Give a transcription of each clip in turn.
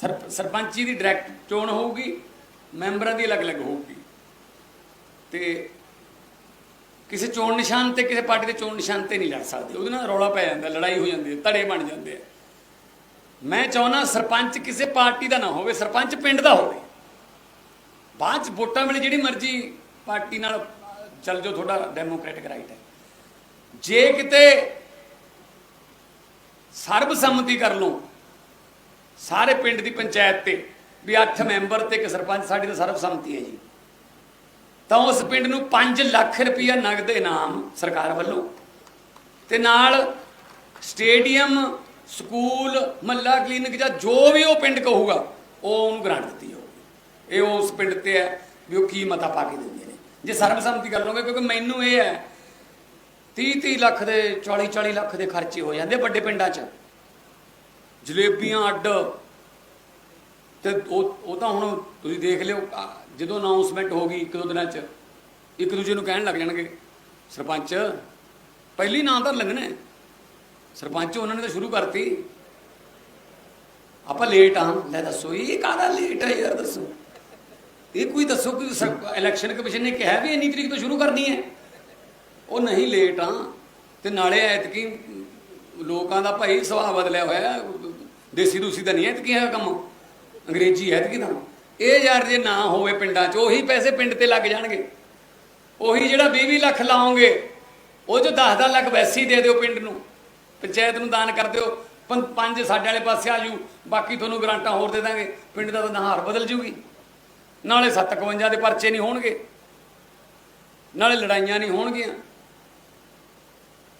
ਸਰਪੰਚੀ ਦੀ direct ਚੋਣ ਹੋਊਗੀ, ਮੈਂਬਰਾਂ ਦੀ ਅਲੱਗ-ਅਲੱਗ ਹੋਊਗੀ। ਤੇ ਕਿਸੇ ਚੋਣ ਨਿਸ਼ਾਨ ਤੇ ਕਿਸੇ ਪਾਰਟੀ ਦੇ ਚੋਣ ਨਿਸ਼ਾਨ ਤੇ ਨਹੀਂ ਲੜ ਸਕਦੇ। ਉਹਦੇ ਨਾਲ ਰੌਲਾ ਪੈ ਜਾਂਦਾ, ਲੜਾਈ ਹੋ ਜਾਂਦੀ ਹੈ, ਧੜੇ ਬਣ ਜਾਂਦੇ ਆ। ਮੈਂ ਚਾਹੁੰਦਾ ਸਰਪੰਚ ਕਿਸੇ ਪਾਰਟੀ ਦਾ ਨਾ ਹੋਵੇ, ਸਰਪੰਚ ਪਿੰਡ ਦਾ ਹੋਵੇ। ਬਾਅਦ ਚ ਵੋਟਾਂ ਵੇਲੇ ਜਿਹੜੀ ਮਰਜ਼ੀ ਪਾਰਟੀ ਨਾਲ ਚੱਲ ਜਾਓ, ਤੁਹਾਡਾ ਡੈਮੋਕ੍ਰੈਟਿਕ ਰਾਈਟ ਹੈ। ਜੇ ਕਿਤੇ ਸਰਬਸੰਮਤੀ ਕਰ ਲਓ ਸਾਰੇ ਪਿੰਡ ਦੀ ਪੰਚਾਇਤ ਤੇ ਵੀ 8 ਮੈਂਬਰ ਤੇ ਇੱਕ ਸਰਪੰਚ, ਸਾਡੀ ਤਾਂ ਸਰਬਸੰਮਤੀ ਹੈ ਜੀ। ਤਾਂ ਉਸ ਪਿੰਡ ਨੂੰ 5 ਲੱਖ ਰੁਪਇਆ ਨਗਦ ਇਨਾਮ ਸਰਕਾਰ ਵੱਲੋਂ ਤੇ ਨਾਲ ਸਟੇਡੀਅਮ, ਸਕੂਲ, ਮੱਲਾ ਕਲੀਨਿਕ ਜਾਂ ਜੋ ਵੀ ਉਹ ਪਿੰਡ ਕਹੂਗਾ, ਉਹ ਉਹਨੂੰ ਗ੍ਰਾਂਟ ਦਿੱਤੀ ਹੋਊਗੀ ਇਹ ਉਸ ਪਿੰਡ ਤੇ ਹੈ ਵੀ ਉਹ ਕੀ ਮਤਾ ਪਾ ਕੇ ਦਿੰਦੇ ਨੇ। ਜੇ ਸਰਬਸੰਮਤੀ ਗੱਲ ਲਓਗੇ, ਕਿਉਂਕਿ ਮੈਨੂੰ ਇਹ ਹੈ 30 30 ਲੱਖ ਦੇ 40 40 ਲੱਖ ਦੇ ਖਰਚੇ ਹੋ ਜਾਂਦੇ ਵੱਡੇ ਪਿੰਡਾਂ 'ਚ। ਜਲੇਬੀਆਂ, ਅੱਡ। ਤੇ ਉਹ ਉਹ ਤਾਂ ਹੁਣ ਤੁਸੀਂ ਦੇਖ ਲਿਓ ਜਦੋਂ ਅਨਾਉਂਸਮੈਂਟ ਹੋ ਗਈ ਇੱਕ ਦੋ ਦਿਨਾਂ 'ਚ, ਇੱਕ ਦੂਜੇ ਨੂੰ ਕਹਿਣ ਲੱਗ ਜਾਣਗੇ, ਸਰਪੰਚ, ਪਹਿਲੀ ਨਾਂ ਤਾਂ ਲੱਗਣਾ ਸਰਪੰਚ ਉਹਨਾਂ ਨੇ ਤਾਂ ਸ਼ੁਰੂ ਕਰਤੀ। ਆਪਾਂ ਲੇਟ ਆ। ਲੈ ਦੱਸੋ, ਇਹ ਕਾਹਦਾ ਲੇਟ ਹੈ ਯਾਰ, ਦੱਸੋ। ਇਹ ਕੋਈ ਦੱਸੋ ਕਿ ਇਲੈਕਸ਼ਨ ਕਮਿਸ਼ਨ ਨੇ ਕਿਹਾ ਵੀ ਇੰਨੀ ਤਰੀਕ ਤੋਂ ਸ਼ੁਰੂ ਕਰਨੀ ਹੈ? ਉਹ ਨਹੀਂ ਲੇਟ ਆ। ਤੇ ਨਾਲੇ ਐਤਕੀ ਲੋਕਾਂ ਦਾ ਭਾਈ ਸੁਭਾਅ ਬਦਲਿਆ ਹੋਇਆ ਦੇਸੀ ਦੂਸੀ ਦਾ ਨਹੀਂ ਐਤਕੀ ਹੈ ਕੰਮ। ਅੰਗਰੇਜ਼ੀ ਐਤਕੀ ਤਾਂ। ਇਹ ਯਾਰ ਜੇ ਨਾ ਹੋਵੇ ਪਿੰਡਾਂ 'ਚ, ਉਹੀ ਪੈਸੇ ਪਿੰਡ ਤੇ ਲੱਗ ਜਾਣਗੇ। ਉਹੀ ਜਿਹੜਾ 20 ਲੱਖ ਲਾਓਗੇ, ਉਹ ਜੋ 10 ਲੱਖ ਵੈਸੀ ਦੇ ਦਿਓ ਪਿੰਡ ਨੂੰ। ਪੰਚਾਇਤ ਨੂੰ ਦਾਨ ਕਰ ਦਿਓ। ਪੰ- ਪੰਜ ਸਾਡੇ ਵਾਲੇ ਪਾਸੇ ਆ ਜੂ। ਬਾਕੀ ਤੁਹਾਨੂੰ ਗਰਾਂਟਾਂ ਹੋਰ ਦੇ ਦਾਂਗੇ। ਪਿੰਡ ਦਾ ਤਾਂ ਨਹਾਰ ਬਦਲ ਜੂਗੀ। ਨਾਲੇ 751 ਦੇ ਪਰਚੇ ਨਹੀਂ ਹੋਣਗੇ। ਨਾਲੇ ਲੜਾਈਆਂ ਨਹੀਂ ਹੋਣਗੀਆਂ।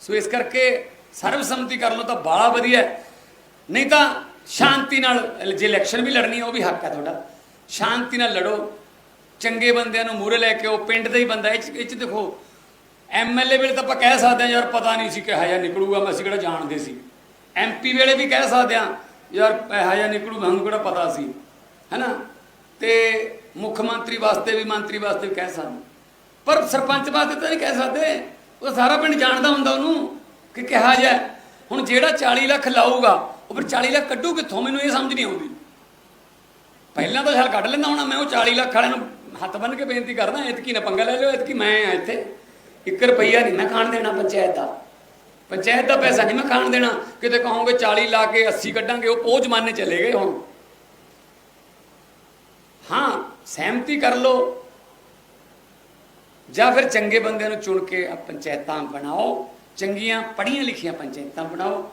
ਸੋ ਇਸ ਕਰਕੇ ਸਰਬਸੰਮਤੀ ਕਰ ਲਓ ਤਾਂ ਬਾਲਾ ਵਧੀਆ ਨਹੀਂ ਤਾਂ ਸ਼ਾਂਤੀ ਨਾਲ, ਜੇ ਇਲੈਕਸ਼ਨ ਵੀ ਲੜਨੀ ਹੈ ਉਹ ਵੀ ਹੱਕ ਹੈ ਤੁਹਾਡਾ। ਸ਼ਾਂਤੀ ਨਾਲ ਲੜੋ। ਚੰਗੇ ਬੰਦਿਆਂ ਨੂੰ ਮੂਹਰੇ ਲੈ ਕੇ ਉਹ ਪਿੰਡ ਦਾ ਹੀ ਬੰਦਾ ਇਹ 'ਚ ਇਹ 'ਚ ਦੇਖੋ ਐਮਐਲਏ ਵੇਲੇ ਤਾਂ ਆਪਾਂ ਕਹਿ ਸਕਦੇ ਹਾਂ, ਯਾਰ ਪਤਾ ਨਹੀਂ ਸੀ ਕਿਹਾ ਜਾਂ ਨਿਕਲੂਗਾ, ਮੈਂ ਅਸੀਂ ਕਿਹੜਾ ਜਾਣਦੇ ਸੀ। ਐਮਪੀ ਵੇਲੇ ਵੀ ਕਹਿ ਸਕਦੇ ਹਾਂ, ਯਾਰ ਇਹੋ ਜਿਹਾ ਨਿਕਲੂ ਮੈਨੂੰ ਕਿਹੜਾ ਪਤਾ ਸੀ। ਹੈਨਾ? ਤੇ ਮੁੱਖ ਮੰਤਰੀ ਵਾਸਤੇ ਵੀ, ਮੰਤਰੀ ਵਾਸਤੇ ਵੀ ਕਹਿ ਸਕਦੇ। ਪਰ ਸਰਪੰਚ ਵਾਸਤੇ ਤਾਂ ਨਹੀਂ ਕਹਿ ਸਕਦੇ। ਉਹ ਸਾਰਾ ਪਿੰਡ ਜਾਣਦਾ ਹੁੰਦਾ ਉਹਨੂੰ ਕਿ ਕਿਹਾ ਜਾ ਹੁਣ ਜਿਹੜਾ 40 ਲੱਖ ਲਾਊਗਾ ਉਹ ਫਿਰ 40 ਲੱਖ ਕੱਢੂ ਕਿੱਥੋਂ? ਮੈਨੂੰ ਇਹ ਸਮਝ ਨਹੀਂ ਆਉਂਦੀ। ਪਹਿਲਾਂ ਤਾਂ ਛਾਲ ਕੱਢ ਲੈਂਦਾ ਹੋਣਾ, ਮੈਂ ਉਹ 40 ਲੱਖ ਵਾਲਿਆਂ ਨੂੰ ਹੱਥ ਬੰਨ ਕੇ ਬੇਨਤੀ ਕਰਦਾ, ਇਤਕੀ ਨਾ ਪੰਗਾ ਲੈ ਲਿਓ, ਇਤਕੀ ਮੈਂ ਆ ਇੱਥੇ। 1 ਰੁਪਈਆ ਨਹੀਂ ਮੈਂ ਖਾਣ ਦੇਣਾ ਪੰਚਾਇਤ ਦਾ। ਪੰਚਾਇਤ ਦਾ ਪੈਸਾ ਨਹੀਂ ਮੈਂ ਖਾਣ ਦੇਣਾ। ਕਿਤੇ ਕਹੋਗੇ 40 ਲਾ ਕੇ 80 ਕੱਢਾਂਗੇ, ਉਹ ਉਹ ਜ਼ਮਾਨੇ ਚਲੇ ਗਏ ਹੁਣ। ਹਾਂ, ਸਹਿਮਤੀ ਕਰ ਲਓ। ਜਾਂ ਫਿਰ ਚੰਗੇ ਬੰਦਿਆਂ ਨੂੰ ਚੁਣ ਕੇ ਪੰਚਾਇਤਾਂ ਬਣਾਓ, ਚੰਗੀਆਂ ਪੜ੍ਹੀਆਂ ਲਿਖੀਆਂ ਪੰਚਾਇਤਾਂ ਬਣਾਓ।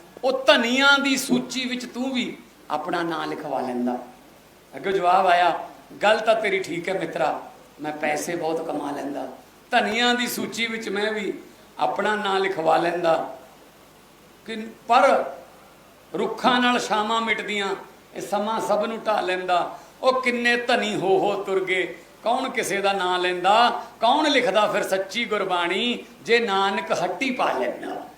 ਉਹ ਧਨੀਆਂ ਦੀ ਸੂਚੀ ਵਿੱਚ ਤੂੰ ਵੀ ਆਪਣਾ ਨਾਂ ਲਿਖਵਾ ਲੈਂਦਾ। ਅੱਗੇ ਜਵਾਬ ਆਇਆ, ਗੱਲ ਤਾਂ ਤੇਰੀ ਠੀਕ ਹੈ ਮਿੱਤਰਾ, ਮੈਂ ਪੈਸੇ ਬਹੁਤ ਕਮਾ ਲੈਂਦਾ। ਧਨੀਆਂ ਦੀ ਸੂਚੀ ਵਿੱਚ ਮੈਂ ਵੀ ਆਪਣਾ ਨਾਂ ਲਿਖਵਾ ਲੈਂਦਾ। ਕਿ ਪਰ ਰੁੱਖਾਂ ਨਾਲ ਸ਼ਾਮਾਂ ਮਿਟਦੀਆਂ, ਇਹ ਸਮਾਂ ਸਭ ਨੂੰ ਢਾ ਲੈਂਦਾ। ਉਹ ਕਿੰਨੇ ਧਨੀ ਹੋ ਹੋ ਤੁਰ ਗਏ, ਕੌਣ ਕਿਸੇ ਦਾ ਨਾਂ ਲੈਂਦਾ? ਕੌਣ ਲਿਖਦਾ ਫਿਰ ਸੱਚੀ ਗੁਰਬਾਣੀ? ਜੇ ਨਾਨਕ ਹੱਟੀ ਪਾ ਲੈਂਦਾ।